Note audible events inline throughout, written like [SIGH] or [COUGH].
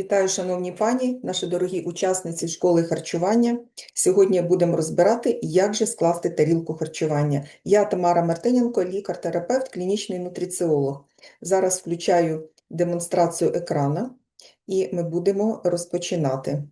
Вітаю, шановні пані, наші дорогі учасниці школи харчування. Сьогодні будемо розбирати, як же скласти тарілку харчування. Я Тамара Мартиненко, лікар-терапевт, клінічний нутриціолог. Зараз включаю демонстрацію екрана і ми будемо розпочинати.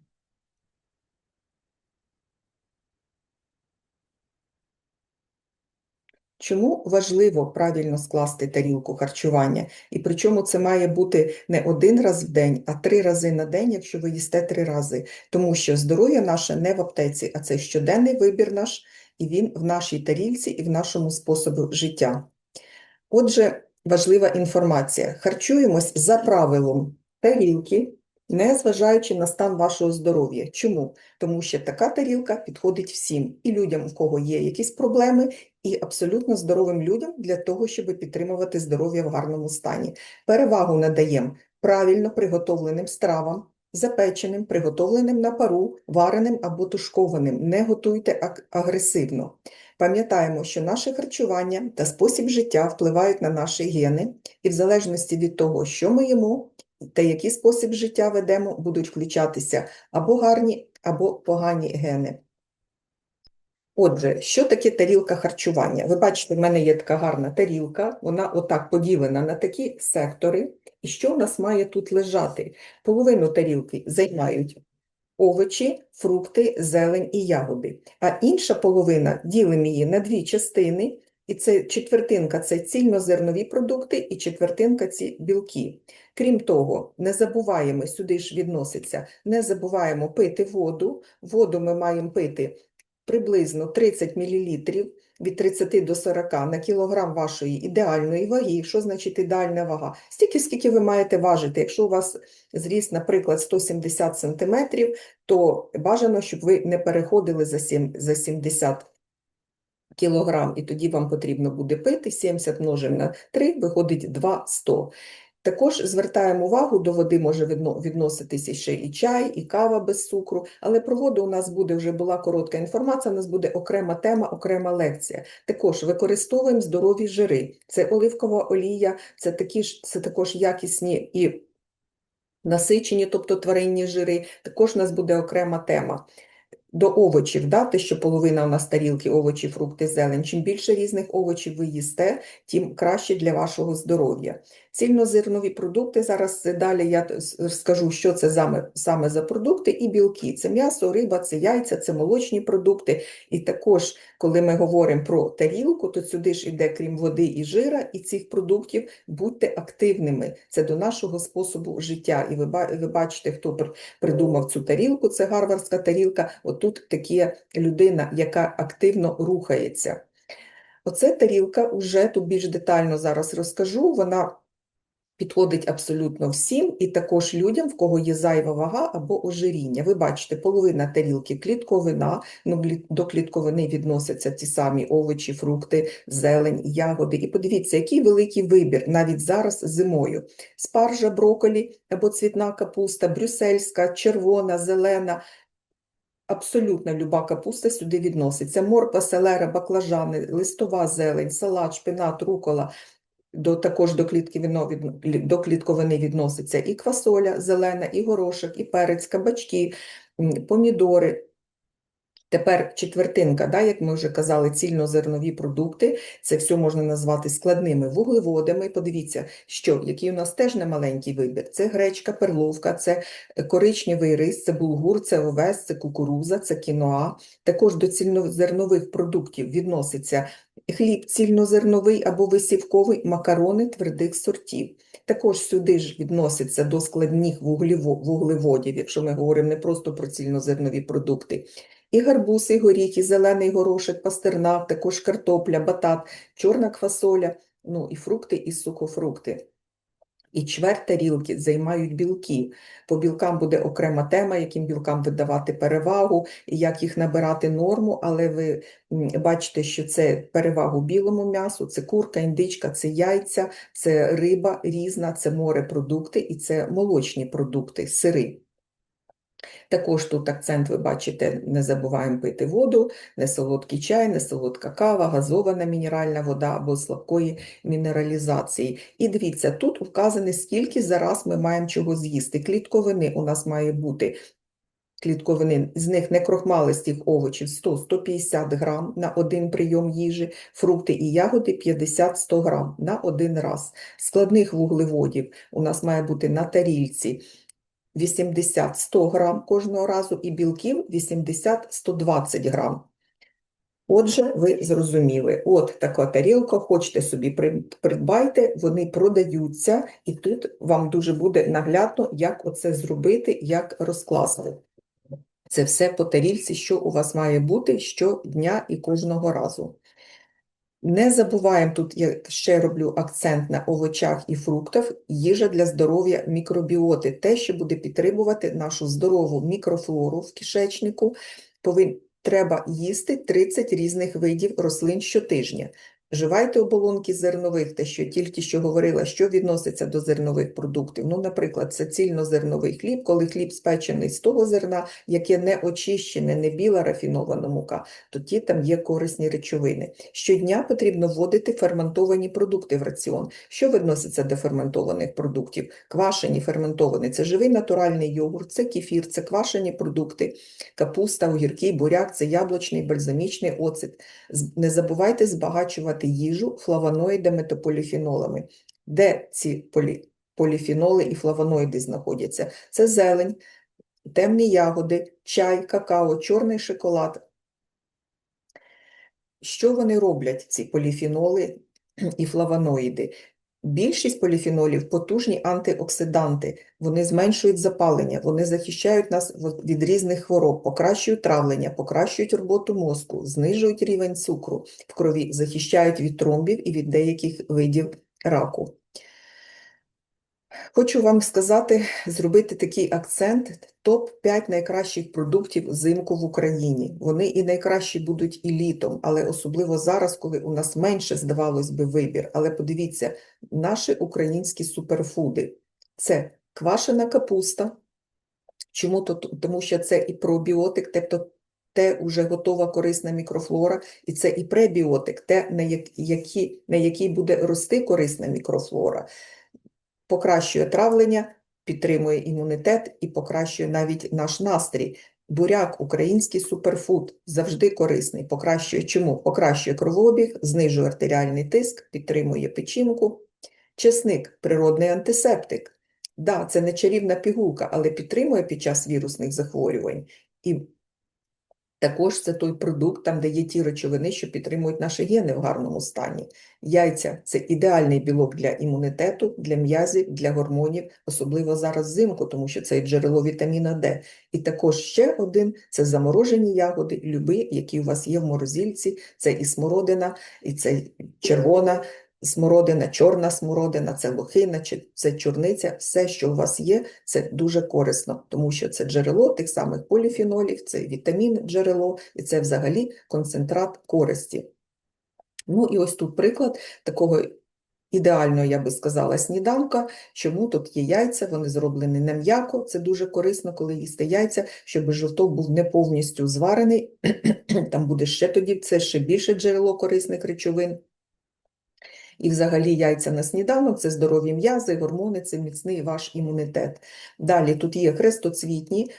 Чому важливо правильно скласти тарілку харчування? І причому це має бути не один раз в день, а три рази на день, якщо ви їсте три рази. Тому що здоров'я наше не в аптеці, а це щоденний вибір наш, і він в нашій тарілці і в нашому способі життя. Отже, важлива інформація. Харчуємось за правилом тарілки, не зважаючи на стан вашого здоров'я. Чому? Тому що така тарілка підходить всім, і людям, у кого є якісь проблеми, і абсолютно здоровим людям для того, щоб підтримувати здоров'я в гарному стані. Перевагу надаємо правильно приготовленим стравам, запеченим, приготовленим на пару, вареним або тушкованим. Не готуйте аг- агресивно. Пам'ятаємо, що наше харчування та спосіб життя впливають на наші гени, і в залежності від того, що ми їмо та який спосіб життя ведемо, будуть включатися або гарні, або погані гени. Отже, що таке тарілка харчування? Ви бачите, в мене є така гарна тарілка, вона отак поділена на такі сектори. І що в нас має тут лежати? Половину тарілки займають овочі, фрукти, зелень і ягоди. А інша половина ділимо її на дві частини, і це четвертинка це цільнозернові продукти, і четвертинка ці білки. Крім того, не забуваємо, сюди ж відноситься, не забуваємо пити воду. Воду ми маємо пити приблизно 30 мл від 30 до 40 на кілограм вашої ідеальної ваги. Що значить ідеальна вага? Стільки, скільки ви маєте важити. Якщо у вас зріст, наприклад, 170 см, то бажано, щоб ви не переходили за, 7, за 70 кілограм, і тоді вам потрібно буде пити 70 множимо на 3, виходить 2,100. Також звертаємо увагу, до води може відноситися ще і чай, і кава без цукру, але про воду у нас буде вже була коротка інформація, у нас буде окрема тема, окрема лекція. Також використовуємо здорові жири. Це оливкова олія, це, такі ж, це також якісні і насичені, тобто тваринні жири. Також у нас буде окрема тема. До овочів, да, те, що половина у нас тарілки овочі, фрукти, зелень. Чим більше різних овочів ви їсте, тим краще для вашого здоров'я. Цільнозернові продукти, зараз далі я скажу, що це саме, за продукти, і білки. Це м'ясо, риба, це яйця, це молочні продукти. І також, коли ми говоримо про тарілку, то сюди ж іде, крім води і жира, і цих продуктів, будьте активними. Це до нашого способу життя. І ви, ви бачите, хто придумав цю тарілку, це гарвардська тарілка. Отут такі людина, яка активно рухається. Оце тарілка, уже тут більш детально зараз розкажу. Вона підходить абсолютно всім, і також людям, в кого є зайва вага або ожиріння. Ви бачите, половина тарілки клітковина, ну, до клітковини відносяться ті самі овочі, фрукти, зелень, ягоди. І подивіться, який великий вибір навіть зараз зимою. Спаржа, броколі або цвітна капуста, брюссельська, червона, зелена. Абсолютно люба капуста сюди відноситься. Морква, селера, баклажани, листова зелень, салат, шпинат, рукола. До, також до, клітковини, від- до клітковини відноситься і квасоля зелена, і горошок, і перець, кабачки, помідори. Тепер четвертинка, да, як ми вже казали, цільнозернові продукти. Це все можна назвати складними вуглеводами. Подивіться, що який у нас теж немаленький вибір. Це гречка, перловка, це е, коричневий рис, це булгур, це овес, це кукуруза, це кіноа. Також до цільнозернових продуктів відноситься хліб цільнозерновий або висівковий, макарони твердих сортів. Також сюди ж відноситься до складних вуглеводів, якщо ми говоримо не просто про цільнозернові продукти. І гарбуз, і горіх, і зелений горошек, пастернак, також картопля, батат, чорна квасоля, ну і фрукти, і сухофрукти. І чверть тарілки займають білки. По білкам буде окрема тема, яким білкам видавати перевагу, і як їх набирати норму, але ви бачите, що це перевагу білому м'ясу, це курка, індичка, це яйця, це риба різна, це морепродукти і це молочні продукти, сири. Також тут акцент, ви бачите, не забуваємо пити воду, не солодкий чай, не солодка кава, газована мінеральна вода або слабкої мінералізації. І дивіться, тут вказано, скільки зараз ми маємо чого з'їсти. Клітковини у нас має бути клітковини, з них некрохмалистих овочів 100-150 грам на один прийом їжі, фрукти і ягоди 50-100 грам на один раз. Складних вуглеводів у нас має бути на тарільці 80-100 грам кожного разу і білків 80-120 грам. Отже, ви зрозуміли, от така тарілка, хочете собі придбайте, вони продаються, і тут вам дуже буде наглядно, як оце зробити, як розкласти. Це все по тарілці, що у вас має бути щодня і кожного разу. Не забуваємо, тут я ще роблю акцент на овочах і фруктах, їжа для здоров'я мікробіоти, те, що буде підтримувати нашу здорову мікрофлору в кишечнику, повин... треба їсти 30 різних видів рослин щотижня. Вживайте оболонки зернових, те, що тільки що говорила, що відноситься до зернових продуктів. Ну, наприклад, це цільнозерновий хліб, коли хліб спечений з того зерна, яке не очищене, не біла рафінована мука, тоді там є корисні речовини. Щодня потрібно вводити ферментовані продукти в раціон. Що відноситься до ферментованих продуктів? Квашені, ферментовані – це живий натуральний йогурт, це кефір, це квашені продукти, капуста, огірки, буряк, це яблучний, бальзамічний оцет. Не забувайте збагачувати їжу флавоноїдами та поліфенолами. Де ці полі... поліфеноли і флавоноїди знаходяться? Це зелень, темні ягоди, чай, какао, чорний шоколад. Що вони роблять, ці поліфеноли і флавоноїди? Більшість поліфенолів – потужні антиоксиданти, вони зменшують запалення, вони захищають нас від різних хвороб, покращують травлення, покращують роботу мозку, знижують рівень цукру в крові, захищають від тромбів і від деяких видів раку. Хочу вам сказати, зробити такий акцент – топ-5 найкращих продуктів взимку в Україні. Вони і найкращі будуть і літом, але особливо зараз, коли у нас менше, здавалось би, вибір. Але подивіться, наші українські суперфуди – це квашена капуста. Чому? То- Тому що це і пробіотик, тобто те уже готова корисна мікрофлора, і це і пребіотик, те, на як- які, на якій буде рости корисна мікрофлора покращує травлення, підтримує імунітет і покращує навіть наш настрій. Буряк, український суперфуд, завжди корисний. Покращує чому? Покращує кровообіг, знижує артеріальний тиск, підтримує печінку. Чесник природний антисептик. Да, це не чарівна пігулка, але підтримує під час вірусних захворювань. І також це той продукт, там, де є ті речовини, що підтримують наші гени в гарному стані. Яйця – це ідеальний білок для імунітету, для м'язів, для гормонів, особливо зараз взимку, тому що це джерело вітаміна Д. І також ще один – це заморожені ягоди, люби, які у вас є в морозильці. Це і смородина, і це червона смородина, чорна смородина, це лохина, це чорниця. Все, що у вас є, це дуже корисно, тому що це джерело тих самих поліфенолів, це вітамін джерело, і це взагалі концентрат користі. Ну і ось тут приклад такого ідеального, я би сказала, сніданка. Чому тут є яйця, вони зроблені не м'яко, це дуже корисно, коли їсти яйця, щоб жовток був не повністю зварений, [CLEARS THROAT] там буде ще тоді, це ще більше джерело корисних речовин. І взагалі яйця на сніданок – це здорові м'язи, гормони, це міцний ваш імунітет. Далі тут є хрестоцвітні,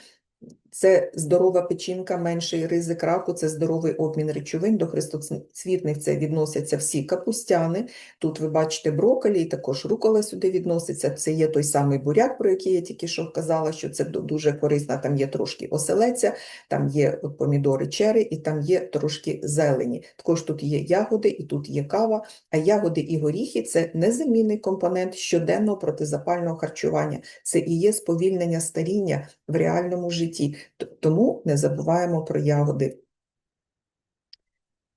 це здорова печінка, менший ризик раку, це здоровий обмін речовин. До хрестоцвітних це відносяться всі капустяни. Тут ви бачите брокколі, і також рукола сюди відноситься. Це є той самий буряк, про який я тільки що казала, що це дуже корисно. Там є трошки оселеця, там є помідори чери, і там є трошки зелені. Також тут є ягоди, і тут є кава. А ягоди і горіхи – це незамінний компонент щоденного протизапального харчування. Це і є сповільнення старіння в реальному житті. Тому не забуваємо про ягоди.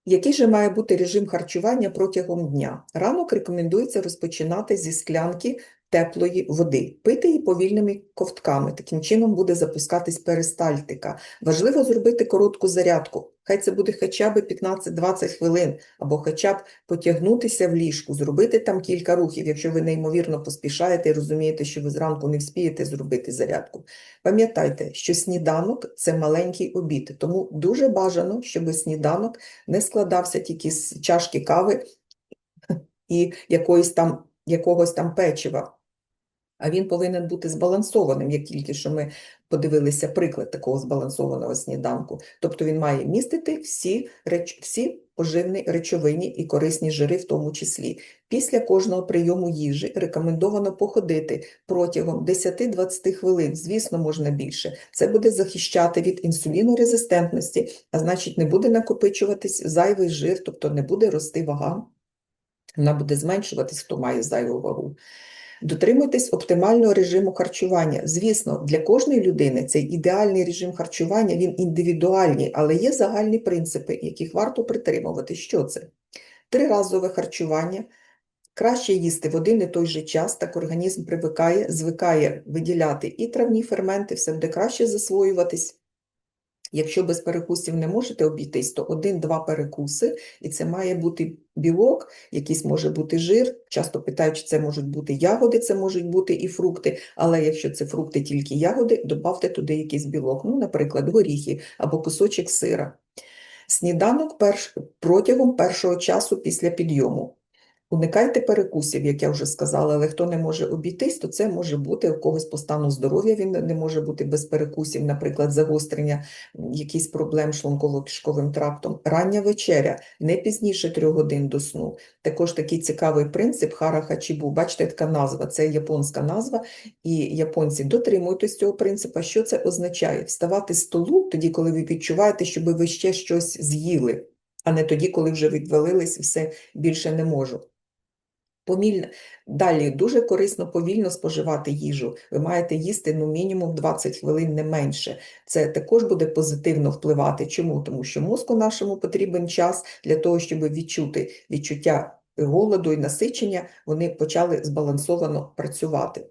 Який же має бути режим харчування протягом дня? Ранок рекомендується розпочинати зі склянки теплої води. пити її повільними ковтками. Таким чином буде запускатись перистальтика. Важливо зробити коротку зарядку. Хай це буде хоча б 15-20 хвилин, або хоча б потягнутися в ліжку, зробити там кілька рухів, якщо ви неймовірно поспішаєте і розумієте, що ви зранку не вспієте зробити зарядку. Пам'ятайте, що сніданок це маленький обід, тому дуже бажано, щоб сніданок не складався тільки з чашки кави і якоїсь там, якогось там печива. А він повинен бути збалансованим, як тільки що ми подивилися приклад такого збалансованого сніданку. Тобто він має містити всі, реч... всі поживні речовині і корисні жири в тому числі. Після кожного прийому їжі рекомендовано походити протягом 10-20 хвилин, звісно, можна більше. Це буде захищати від інсулінорезистентності, а значить не буде накопичуватись зайвий жир, тобто не буде рости вага. Вона буде зменшуватись, хто має зайву вагу. Дотримуйтесь оптимального режиму харчування. Звісно, для кожної людини цей ідеальний режим харчування він індивідуальний, але є загальні принципи, яких варто притримувати. Що це? Триразове харчування. Краще їсти в один і той же час, так організм привикає, звикає виділяти і травні ферменти, все буде краще засвоюватись. Якщо без перекусів не можете обійтись, то один-два перекуси, і це має бути білок, якийсь може бути жир. Часто питають, чи це можуть бути ягоди, це можуть бути і фрукти, але якщо це фрукти, тільки ягоди, додавте туди якийсь білок, ну, наприклад, горіхи або кусочок сира. Сніданок перш... протягом першого часу після підйому. Уникайте перекусів, як я вже сказала, але хто не може обійтись, то це може бути у когось по стану здоров'я, він не може бути без перекусів, наприклад, загострення якихось проблем шлунково-кишковим трактом. Рання вечеря, не пізніше трьох годин до сну. Також такий цікавий принцип хара хачібу. Бачите, така назва, це японська назва, і японці дотримуйтесь цього принципу. Що це означає? Вставати з столу тоді, коли ви відчуваєте, щоб ви ще щось з'їли, а не тоді, коли вже відвалились все більше не можу. Помільно. Далі дуже корисно повільно споживати їжу. Ви маєте їсти ну, мінімум 20 хвилин не менше. Це також буде позитивно впливати. Чому? Тому що мозку нашому потрібен час для того, щоб відчути відчуття голоду і насичення, вони почали збалансовано працювати.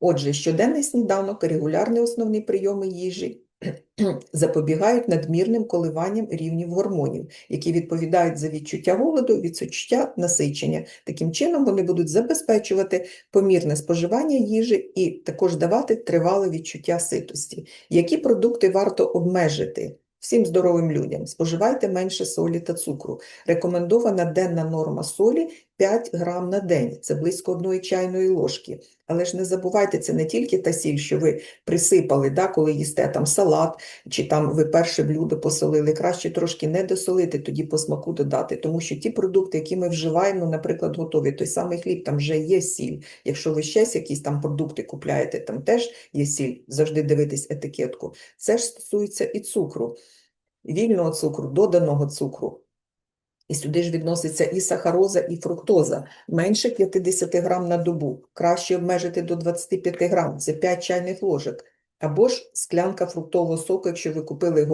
Отже, щоденний сніданок, регулярні основні прийоми їжі [CLEARS THROAT] запобігають надмірним коливанням рівнів гормонів, які відповідають за відчуття голоду, відчуття насичення. Таким чином вони будуть забезпечувати помірне споживання їжі і також давати тривале відчуття ситості. Які продукти варто обмежити? Всім здоровим людям споживайте менше солі та цукру. Рекомендована денна норма солі 5 грам на день, це близько одної чайної ложки. Але ж не забувайте, це не тільки та сіль, що ви присипали, да, коли їсте там салат, чи там ви перше блюдо посолили. Краще трошки не досолити, тоді по смаку додати. Тому що ті продукти, які ми вживаємо, наприклад, готові, той самий хліб, там вже є сіль. Якщо ви щось якісь там продукти купляєте, там теж є сіль, завжди дивитись етикетку. Це ж стосується і цукру, вільного цукру, доданого цукру. І сюди ж відноситься і сахароза, і фруктоза. Менше 50 грам на добу. Краще обмежити до 25 грам, це 5 чайних ложок. Або ж склянка фруктового соку, якщо ви купили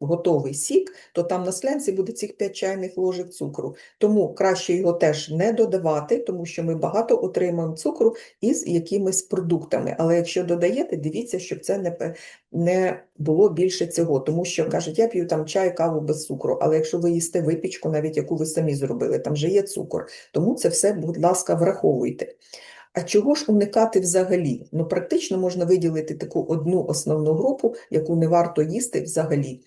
готовий сік, то там на склянці буде цих 5 чайних ложок цукру. Тому краще його теж не додавати, тому що ми багато отримуємо цукру із якимись продуктами. Але якщо додаєте, дивіться, щоб це не не було більше цього. Тому що, кажуть, я п'ю там чай, каву без цукру, але якщо ви їсте випічку, навіть яку ви самі зробили, там вже є цукор. Тому це все, будь ласка, враховуйте. А чого ж уникати взагалі? Ну, практично можна виділити таку одну основну групу, яку не варто їсти взагалі.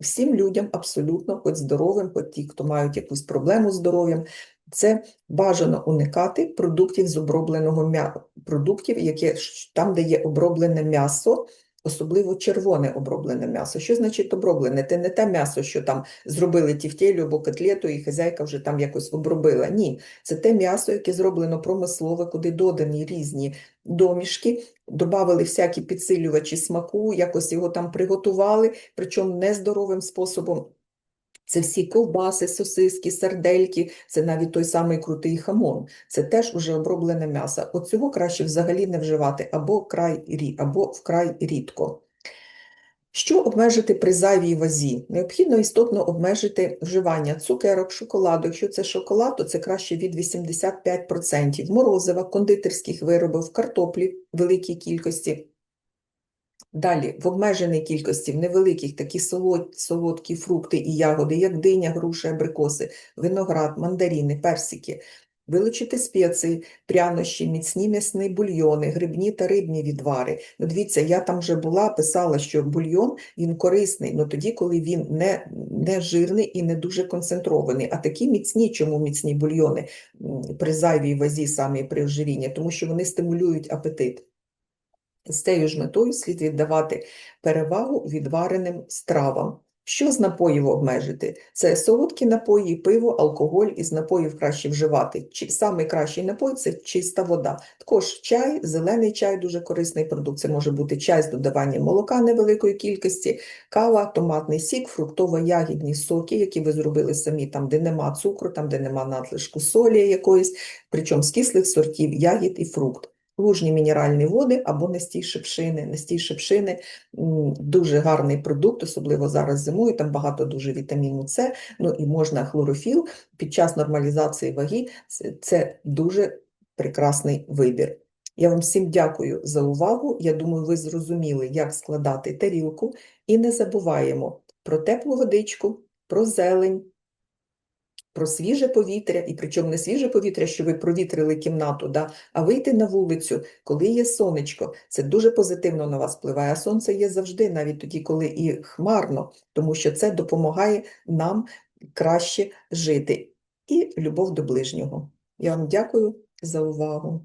Всім людям абсолютно, хоч здоровим, хоч ті, хто мають якусь проблему з здоров'ям, це бажано уникати продуктів з обробленого м'яса, продуктів, які там, де є оброблене м'ясо, Особливо червоне оброблене м'ясо. Що значить оброблене? Це не те м'ясо, що там зробили тівтєлю або котлету, і хазяйка вже там якось обробила. Ні, це те м'ясо, яке зроблено промислове, куди додані різні домішки, додали всякі підсилювачі смаку, якось його там приготували, причому нездоровим способом. Це всі ковбаси, сосиски, сардельки, це навіть той самий крутий хамон. Це теж уже оброблене м'ясо. От цього краще взагалі не вживати або край, або вкрай рідко. Що обмежити при зайвій вазі? Необхідно істотно обмежити вживання цукерок, шоколаду. Якщо це шоколад, то це краще від 85%. Морозива, кондитерських виробів, картоплі в великій кількості. Далі, в обмеженій кількості, в невеликих такі солодкі фрукти і ягоди, як диня, груші, абрикоси, виноград, мандаріни, персики. Вилучити спеції, прянощі, міцні м'ясні бульйони, грибні та рибні відвари. Ну, дивіться, я там вже була, писала, що бульйон він корисний, але тоді, коли він не, не жирний і не дуже концентрований. А такі міцні, чому міцні бульйони при зайвій вазі, саме при ожирінні, тому що вони стимулюють апетит. З цією ж метою слід віддавати перевагу відвареним стравам. Що з напоїв обмежити? Це солодкі напої, пиво, алкоголь із напоїв краще вживати. Чи самий кращий напой це чиста вода. Також чай, зелений чай дуже корисний продукт. Це може бути чай з додаванням молока невеликої кількості, кава, томатний сік, фруктово-ягідні соки, які ви зробили самі, там, де нема цукру, там, де нема надлишку солі якоїсь, причому з кислих сортів ягід і фрукт. Лужні мінеральні води або настій шипшини. Настій шипшини дуже гарний продукт, особливо зараз зимою, там багато дуже вітаміну С, ну і можна хлорофіл під час нормалізації ваги, це, дуже прекрасний вибір. Я вам всім дякую за увагу. Я думаю, ви зрозуміли, як складати тарілку, і не забуваємо про теплу водичку, про зелень, про свіже повітря, і причому не свіже повітря, що ви провітрили кімнату, да, а вийти на вулицю, коли є сонечко. Це дуже позитивно на вас впливає. А сонце є завжди, навіть тоді, коли і хмарно, тому що це допомагає нам краще жити. І любов до ближнього. Я вам дякую за увагу.